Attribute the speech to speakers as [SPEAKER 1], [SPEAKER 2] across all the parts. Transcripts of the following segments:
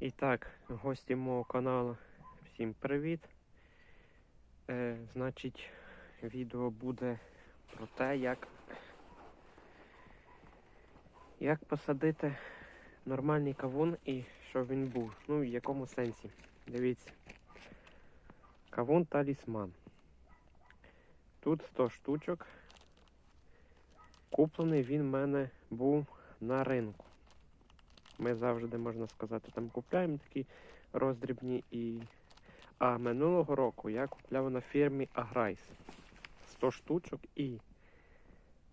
[SPEAKER 1] І так, гості мого каналу, всім привіт. Е, значить, відео буде про те, як, як посадити нормальний кавун і щоб він був. Ну, в якому сенсі. Дивіться. Кавун талісман. Тут 100 штучок. Куплений він в мене був на ринку. Ми завжди, можна сказати, там купляємо такі роздрібні і. А минулого року я купляв на фірмі Аграйс 100 штучок і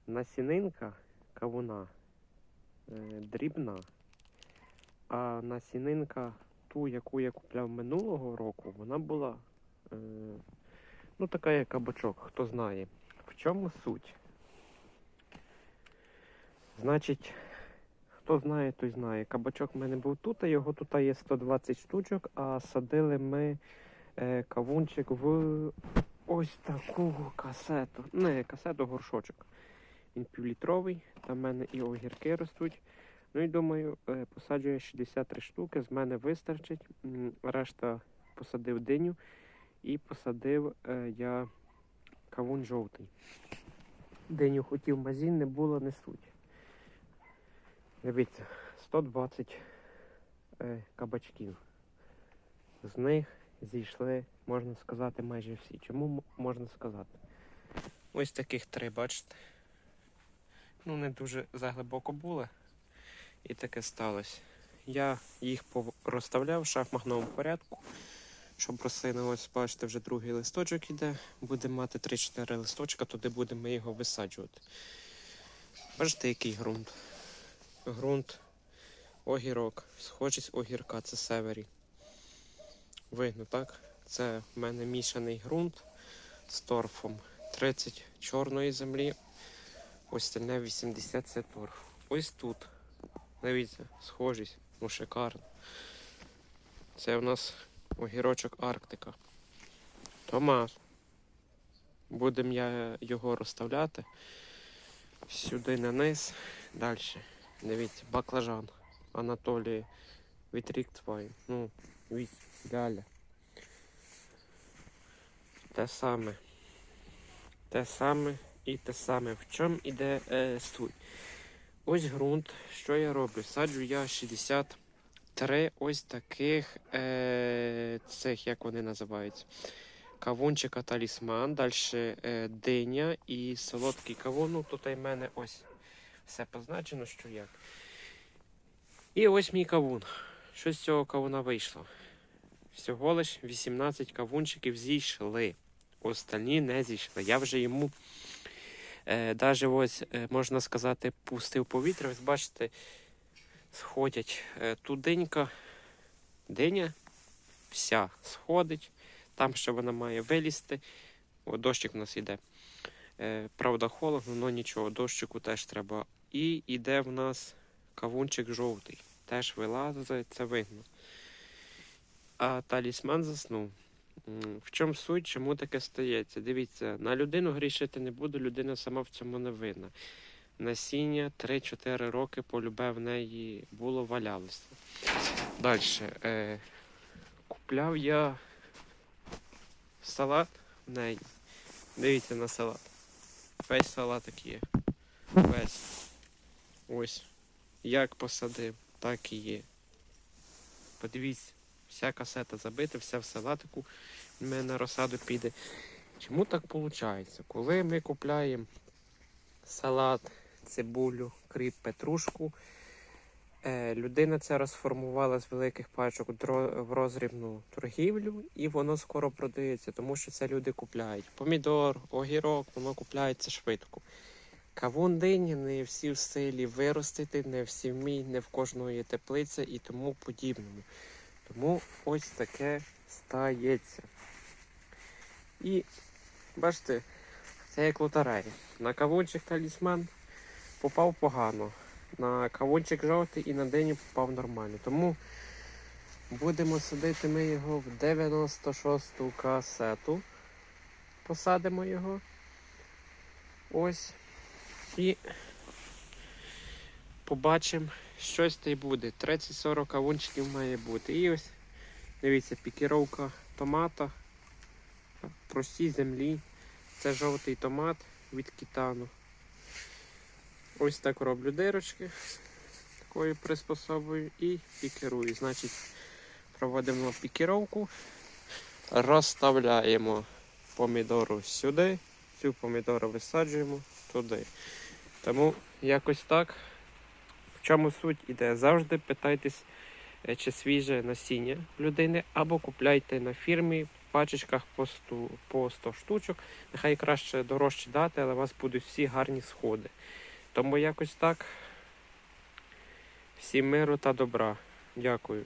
[SPEAKER 1] насінинка кавуна е, дрібна. А насінинка ту, яку я купляв минулого року, вона була е, ну така як кабачок, хто знає. В чому суть? Значить, Хто знає, той знає. Кабачок в мене був тут, а його тут є 120 штучок, а садили ми е, кавунчик в ось таку касету. Не, касету горшочок. Він півлітровий, там в мене і огірки ростуть. Ну і думаю, е, посаджу я 63 штуки, з мене вистачить. Решта посадив диню і посадив е, я кавун жовтий. Диню хотів мазін, не було, не суть. Дивіться, 120 е, кабачків. З них зійшли, можна сказати, майже всі. Чому можна сказати? Ось таких три, бачите. Ну, не дуже заглибоко були. І таке сталося. Я їх розставляв в шахматному порядку, щоб рослина, ось бачите, вже другий листочок іде. Буде мати 3-4 листочка, туди будемо його висаджувати. Бачите, який ґрунт? Ґрунт, огірок. Схожість огірка це севері. Видно, так? Це в мене мішаний ґрунт з торфом. 30 чорної землі, остальне 80 це торф. Ось тут. Дивіться, схожість, ну шикарно. Це у нас огірочок Арктика. Томас. Будемо я його розставляти сюди на низ, далі. Дивіться, баклажан Анатолії Вітрік Цвай. Ну, від Ляля. Те саме. Те саме і те саме. В чому іде е, суть? Ось ґрунт. Що я роблю? Саджу я 63 ось таких е, цих, як вони називаються. Кавунчика талісман, далі е, диня і солодкий кавун. Ну, тут і в мене ось все позначено, що як. І ось мій кавун. Що з цього кавуна вийшло? Всього лиш 18 кавунчиків зійшли. Остальні не зійшли. Я вже йому е, навіть ось, е, можна сказати, пустив повітря. Ось бачите, сходять е, тут динька, диня вся сходить. Там ще вона має вилізти. О, дощик у нас йде. Е, правда, холодно, але нічого, дощику теж треба. І йде в нас кавунчик жовтий. Теж вилазить, це видно. А талісман заснув. В чому суть, чому таке стається? Дивіться, на людину грішити не буду, людина сама в цьому не винна. Насіння 3-4 роки полюбе в неї було валялося. Далі. Е, купляв я салат в неї. Дивіться на салат. Весь салатик є. Весь. Ось. Як посадив, так і є. Подивіться, вся касета забита, вся в салатику. В мене на розсаду піде. Чому так виходить? Коли ми купляємо салат, цибулю, кріп, петрушку, людина це розформувала з великих пачок в розрібну торгівлю, і воно скоро продається, тому що це люди купляють. Помідор, огірок, воно купляється швидко. Кавун дині не всі в силі виростити, не всі вміють, не в кожного є теплиця і тому подібному. Тому ось таке стається. І бачите, це як лотерея. На кавунчик талісман попав погано. На кавунчик жовтий і на дині попав нормально. Тому будемо садити ми його в 96-ту касету. Посадимо його. Ось. І побачимо, щось й буде. 30-40 кавунчиків має бути. І ось, дивіться, пікіровка томата. Простій землі. Це жовтий томат від кітану. Ось так роблю дирочки такою приспособою і пікерую. Значить, проводимо пікіровку, розставляємо помідору сюди, цю помідору висаджуємо туди. Тому якось так. В чому суть іде? Завжди питайтесь, е, чи свіже насіння людини, або купляйте на фірмі в пачечках по 100, по 100 штучок. Нехай краще дорожче дати, але у вас будуть всі гарні сходи. Тому якось так. Всім миру та добра. Дякую.